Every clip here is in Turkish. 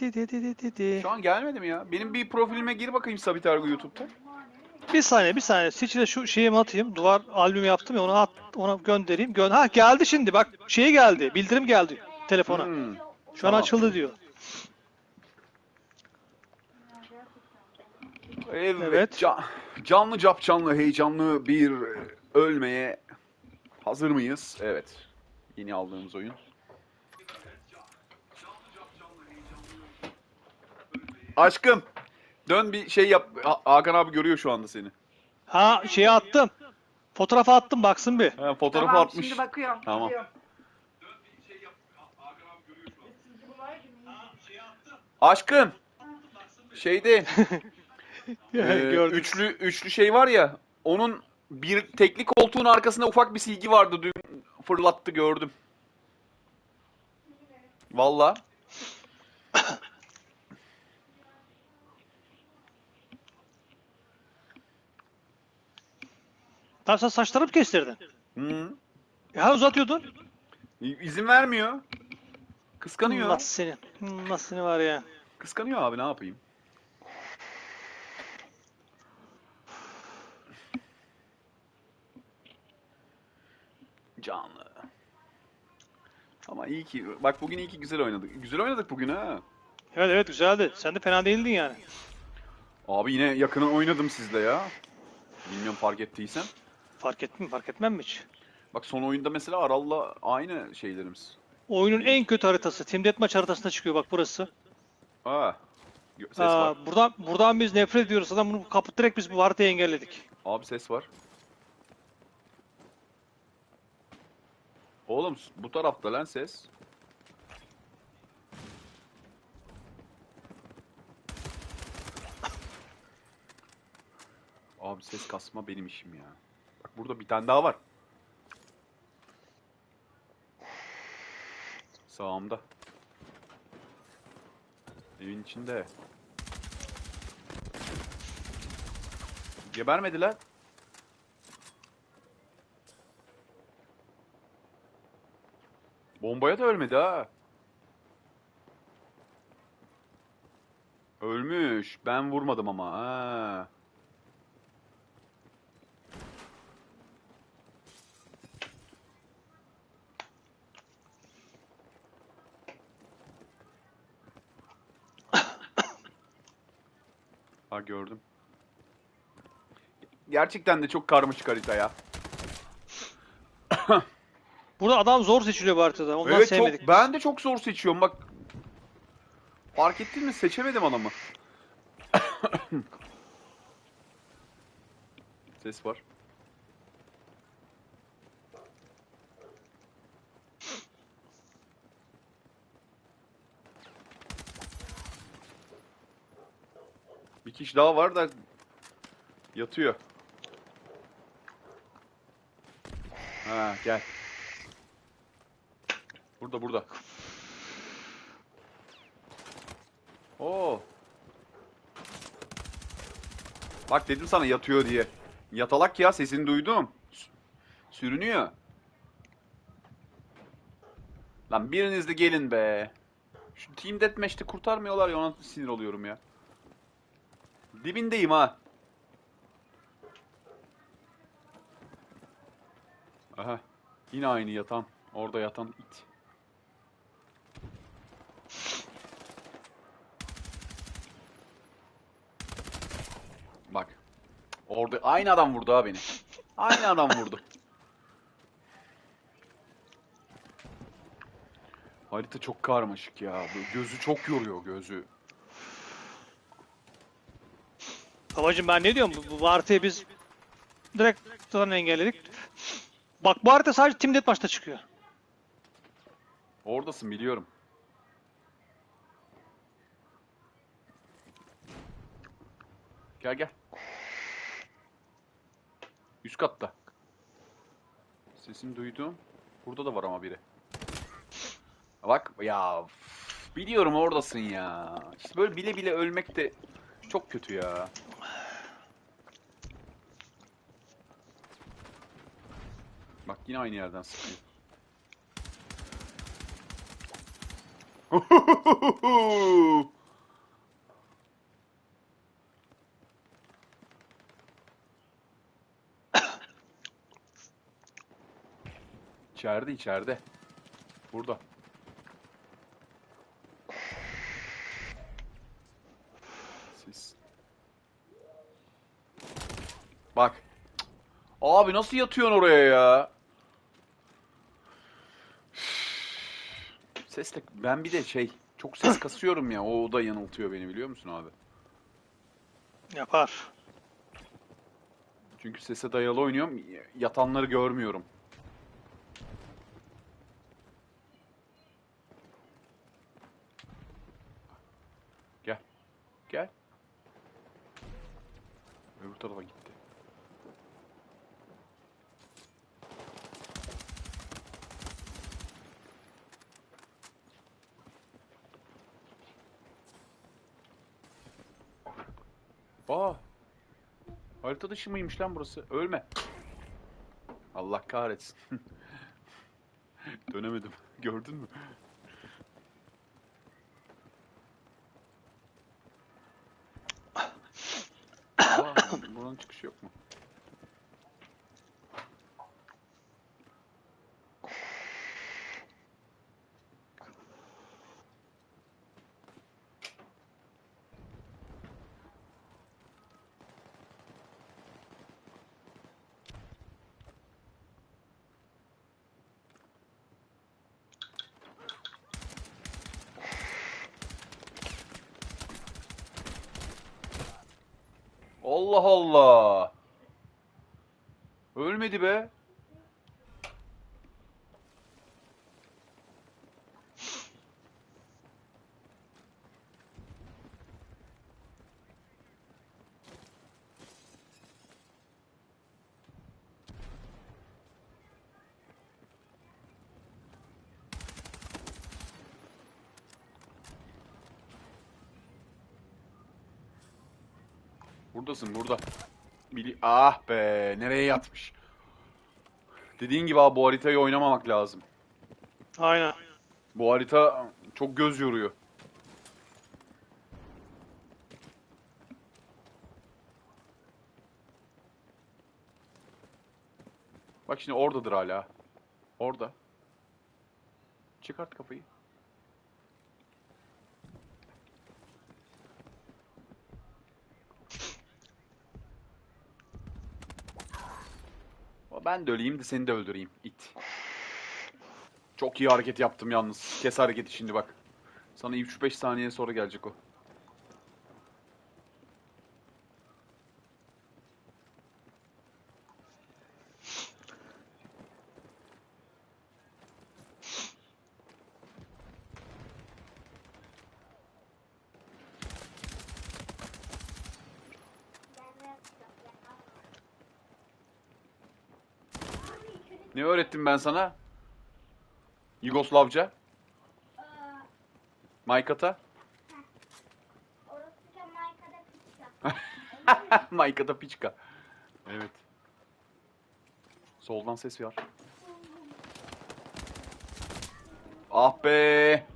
di di di di di di. Şu an gelmedi mi ya? Benim bir profilime gir bakayım Sabit Ergu YouTube'da. Bir saniye bir saniye. Seçile şu şeyimi atayım. Duvar albümü yaptım ya onu at ona göndereyim. Gön ha geldi şimdi bak şey geldi. Bildirim geldi telefona. Hmm. Şu an tamam. açıldı diyor. Evet. Evet. ca- canlı cap canlı heyecanlı bir e, ölmeye hazır mıyız? Evet. Yeni aldığımız oyun. Aşkım. Dön bir şey yap. Ha- Hakan abi görüyor şu anda seni. Ha şeyi attım. Fotoğrafı attım baksın bir. Ha, fotoğrafı tamam, atmış. Şimdi bakıyorum. Tamam. bakıyorum. Aşkım. Şeyde e, Gördüm. üçlü üçlü şey var ya. Onun bir tekli koltuğun arkasında ufak bir silgi vardı dün fırlattı gördüm. Valla. Tamam sen saçlarını mı kestirdin? Hı. Ya uzatıyordun. İzin vermiyor. Kıskanıyor. Nasıl seni? Nasıl seni var ya? Kıskanıyor abi ne yapayım? Canlı. Ama iyi ki bak bugün iyi ki güzel oynadık. Güzel oynadık bugün ha. Evet evet güzeldi. Sen de fena değildin yani. Abi yine yakını oynadım sizle ya. Bilmiyorum fark ettiysen. Fark ettim fark etmem mi hiç? Bak son oyunda mesela Aral'la aynı şeylerimiz. Oyunun en kötü haritası. Team Deathmatch haritasına çıkıyor bak burası. Aa. Ses Aa, var. buradan, buradan biz nefret ediyoruz. Adam bunu kapı direkt biz bu haritayı engelledik. Abi ses var. Oğlum bu tarafta lan ses. Abi ses kasma benim işim ya. Burada bir tane daha var. Sağımda. Evin içinde. Gebermediler. Bombaya da ölmedi ha. Ölmüş. Ben vurmadım ama. Ha. Ha gördüm. Gerçekten de çok karmaşık harita ya. Burada adam zor seçiliyor bu haritada. Ondan evet sevmedik. çok ben de çok zor seçiyorum bak. Fark ettin mi? Seçemedim adamı. Ses var. Bir kişi daha var da yatıyor. Ha gel. Burada burada. Oo. Bak dedim sana yatıyor diye. Yatalak ya sesini duydum. Sü- Sürünüyor. Lan biriniz de gelin be. Şu Team Deathmatch'te kurtarmıyorlar ya ona sinir oluyorum ya. Dibindeyim ha. Aha. Yine aynı yatan. Orada yatan it. Bak. Orada aynı adam vurdu ha beni. Aynı adam vurdu. Harita çok karmaşık ya. Gözü çok yoruyor gözü. Babacım ben ne diyorum? Bu, bu haritayı biz direkt zaten engelledik. Bak bu harita sadece Team Deathmatch'ta çıkıyor. Oradasın biliyorum. Gel gel. Üst katta. Sesini duydum. Burada da var ama biri. Bak ya biliyorum oradasın ya. İşte böyle bile bile ölmek de çok kötü ya. Bak yine aynı yerden sıkıyor. İçeride içeride. Burada. Siz. Bak. Abi nasıl yatıyorsun oraya ya? Sesle ben bir de şey çok ses kasıyorum ya o da yanıltıyor beni biliyor musun abi? Yapar. Çünkü sese dayalı oynuyorum yatanları görmüyorum. Gel. Gel. Öbür tarafa gitti. Aa. Harita dışı mıymış lan burası? Ölme. Allah kahretsin. Dönemedim. Gördün mü? Aa, buranın çıkışı yok mu? Allah Allah. Ölmedi be. Buradasın burada. Bili ah be nereye yatmış. Dediğin gibi abi bu haritayı oynamamak lazım. Aynen. Bu harita çok göz yoruyor. Bak şimdi oradadır hala. Orada. Çıkart kafayı. Ben de öleyim de seni de öldüreyim. it. Çok iyi hareket yaptım yalnız. Kes hareketi şimdi bak. Sana 3-5 saniye sonra gelecek o. Ne öğrettim ben sana? Yugoslavca. Maykata. Orası Jamaika'da pizza. Maykata piçka. Evet. Soldan ses var. Ah be.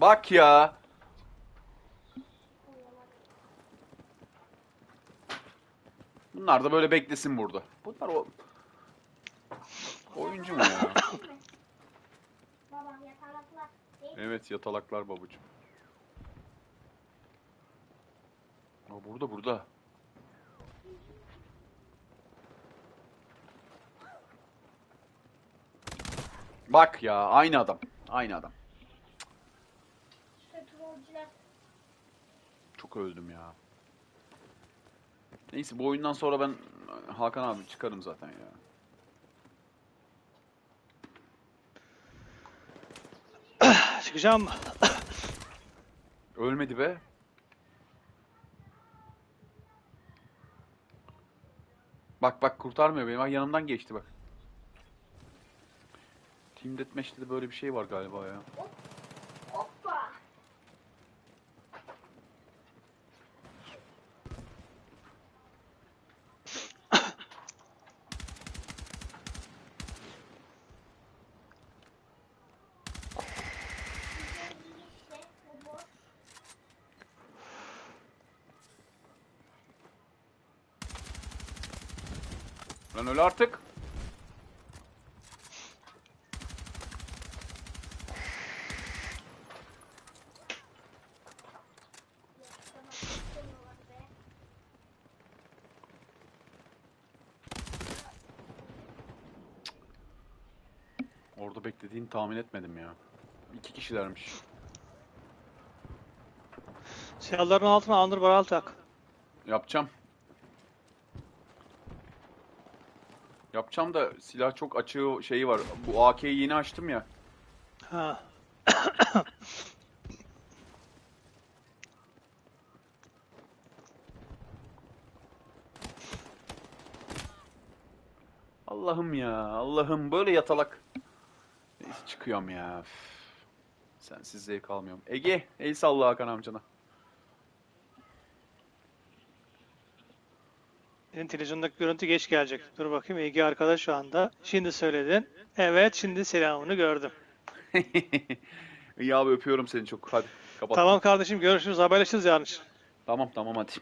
Bak ya. Bunlar da böyle beklesin burada. Bunlar o... Oyuncu mu ya? Evet yatalaklar babacığım. Aa, burada burada. Bak ya aynı adam. Aynı adam. Çok öldüm ya. Neyse bu oyundan sonra ben Hakan abi çıkarım zaten ya. Çıkacağım? Ölmedi be. Bak bak kurtarmıyor beni. Bak yanımdan geçti bak. Team Deathmatch'te de böyle bir şey var galiba ya. Hoppa. Lan öyle artık. Orada beklediğini tahmin etmedim ya. İki kişilermiş. Siyahların altına Under Barrel tak. Yapacağım. Yapacağım da silah çok açığı şeyi var. Bu AK'yi yeni açtım ya. Ha. Allah'ım ya, Allah'ım böyle yatalak. Neyse çıkıyorum ya. üf. Sensiz zevk almıyorum. Ege, el salla Hakan amcana. Senin televizyondaki görüntü geç gelecek. Dur bakayım Ege arkadaş şu anda. Şimdi söyledin. Evet şimdi selamını gördüm. İyi abi öpüyorum seni çok. Hadi kapat. Tamam kardeşim görüşürüz haberleşiriz yarın. Tamam tamam hadi.